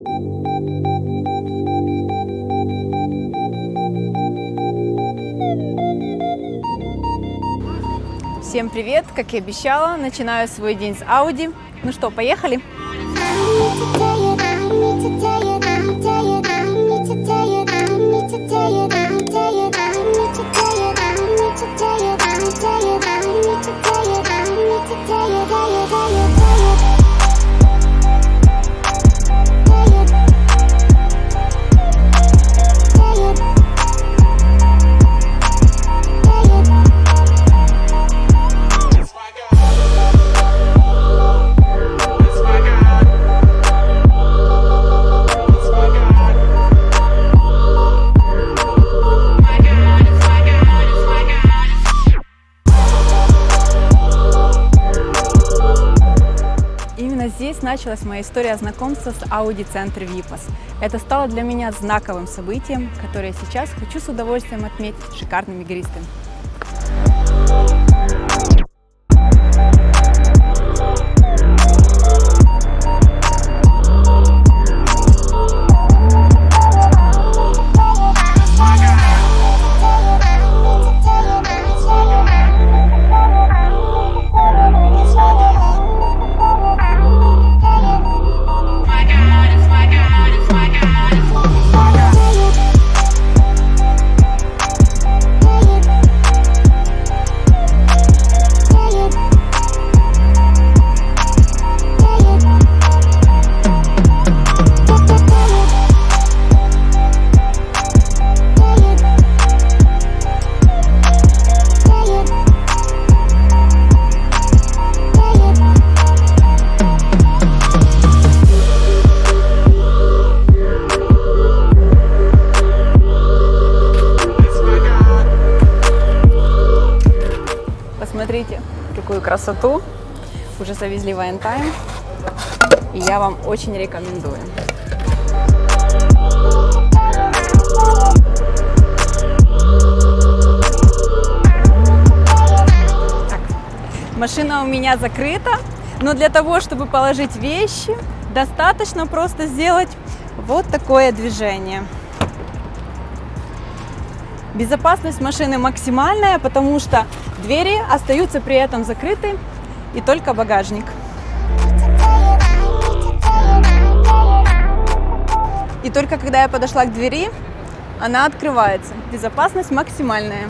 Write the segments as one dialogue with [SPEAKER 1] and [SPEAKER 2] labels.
[SPEAKER 1] Всем привет! Как и обещала, начинаю свой день с Audi. Ну что, поехали? Именно здесь началась моя история знакомства с Audi Центр Випас. Это стало для меня знаковым событием, которое сейчас хочу с удовольствием отметить шикарным игристым. Посмотрите, какую красоту. Уже завезли в Time. И я вам очень рекомендую. Так, Машина у меня закрыта, но для того, чтобы положить вещи, достаточно просто сделать вот такое движение. Безопасность машины максимальная, потому что двери остаются при этом закрыты и только багажник. И только когда я подошла к двери, она открывается. Безопасность максимальная.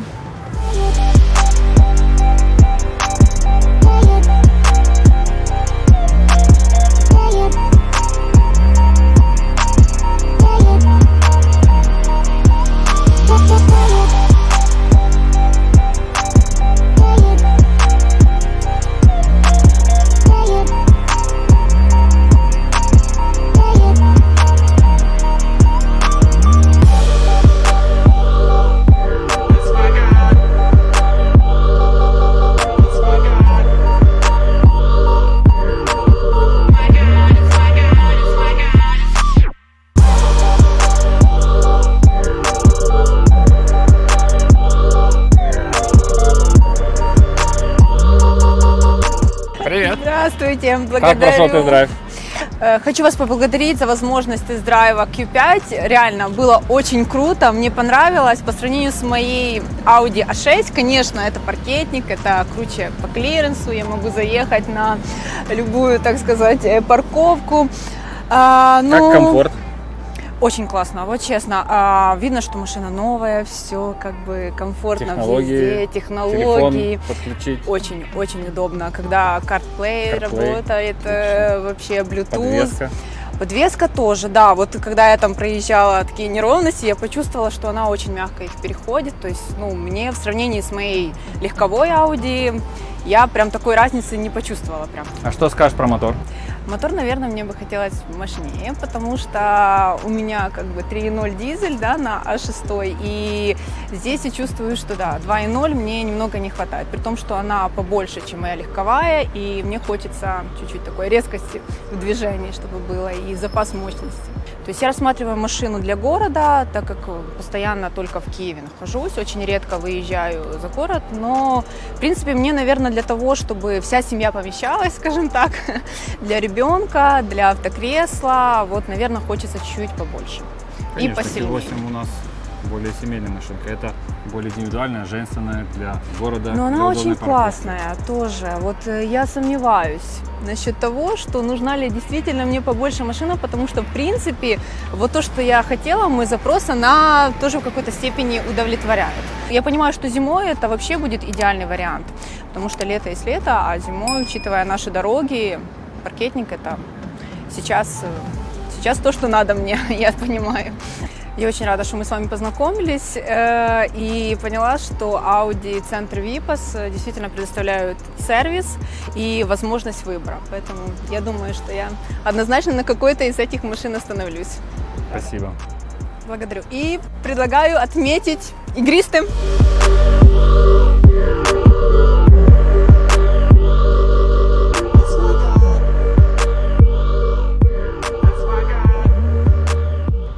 [SPEAKER 1] Здравствуйте,
[SPEAKER 2] Как
[SPEAKER 1] благодарю.
[SPEAKER 2] прошел тест-драйв?
[SPEAKER 1] Э, Хочу вас поблагодарить за возможность тест-драйва Q5. Реально было очень круто, мне понравилось. По сравнению с моей Audi A6, конечно, это паркетник, это круче по клиренсу, я могу заехать на любую, так сказать, э, парковку. А,
[SPEAKER 2] Как
[SPEAKER 1] ну,
[SPEAKER 2] комфорт?
[SPEAKER 1] Очень классно, вот честно. А, видно, что машина новая, все как бы комфортно
[SPEAKER 2] Технологии,
[SPEAKER 1] везде, технологии.
[SPEAKER 2] Подключить,
[SPEAKER 1] Очень, очень удобно, когда CarPlay,
[SPEAKER 2] CarPlay,
[SPEAKER 1] работает, э, вообще Bluetooth.
[SPEAKER 2] подвеска.
[SPEAKER 1] Подвеска тоже, да. Вот когда я там проезжала такие неровности, я почувствовала, что она очень мягко их переходит. То есть, ну, мне в сравнении с моей легковой Audi я прям такой разницы не почувствовала прям.
[SPEAKER 2] А что скажешь про мотор?
[SPEAKER 1] Мотор, наверное, мне бы хотелось мощнее, потому что у меня как бы 3.0 дизель, да, на А6, и здесь я чувствую, что да, 2.0 мне немного не хватает, при том, что она побольше, чем моя легковая, и мне хочется чуть-чуть такой резкости в движении, чтобы было, и запас мощности. То есть я рассматриваю машину для города, так как постоянно только в Киеве нахожусь, очень редко выезжаю за город, но, в принципе, мне, наверное, для того, чтобы вся семья помещалась, скажем так, для ребенка, для автокресла, вот, наверное, хочется чуть-чуть побольше. И
[SPEAKER 2] Конечно,
[SPEAKER 1] посильнее.
[SPEAKER 2] Q8 у нас более семейная машинка. Это более индивидуальная, женственная для города.
[SPEAKER 1] Но
[SPEAKER 2] для
[SPEAKER 1] она очень
[SPEAKER 2] парковки.
[SPEAKER 1] классная тоже. Вот э, я сомневаюсь насчет того, что нужна ли действительно мне побольше машина, потому что, в принципе, вот то, что я хотела, мой запрос, она тоже в какой-то степени удовлетворяет. Я понимаю, что зимой это вообще будет идеальный вариант, потому что лето есть лето, а зимой, учитывая наши дороги, паркетник это сейчас, сейчас то, что надо мне, я понимаю. Я очень рада, что мы с вами познакомились э, и поняла, что Audi Центр Випас э, действительно предоставляют сервис и возможность выбора. Поэтому я думаю, что я однозначно на какой-то из этих машин остановлюсь.
[SPEAKER 2] Спасибо.
[SPEAKER 1] Благодарю. И предлагаю отметить игристым.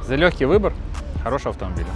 [SPEAKER 2] За легкий выбор хорошего автомобиля.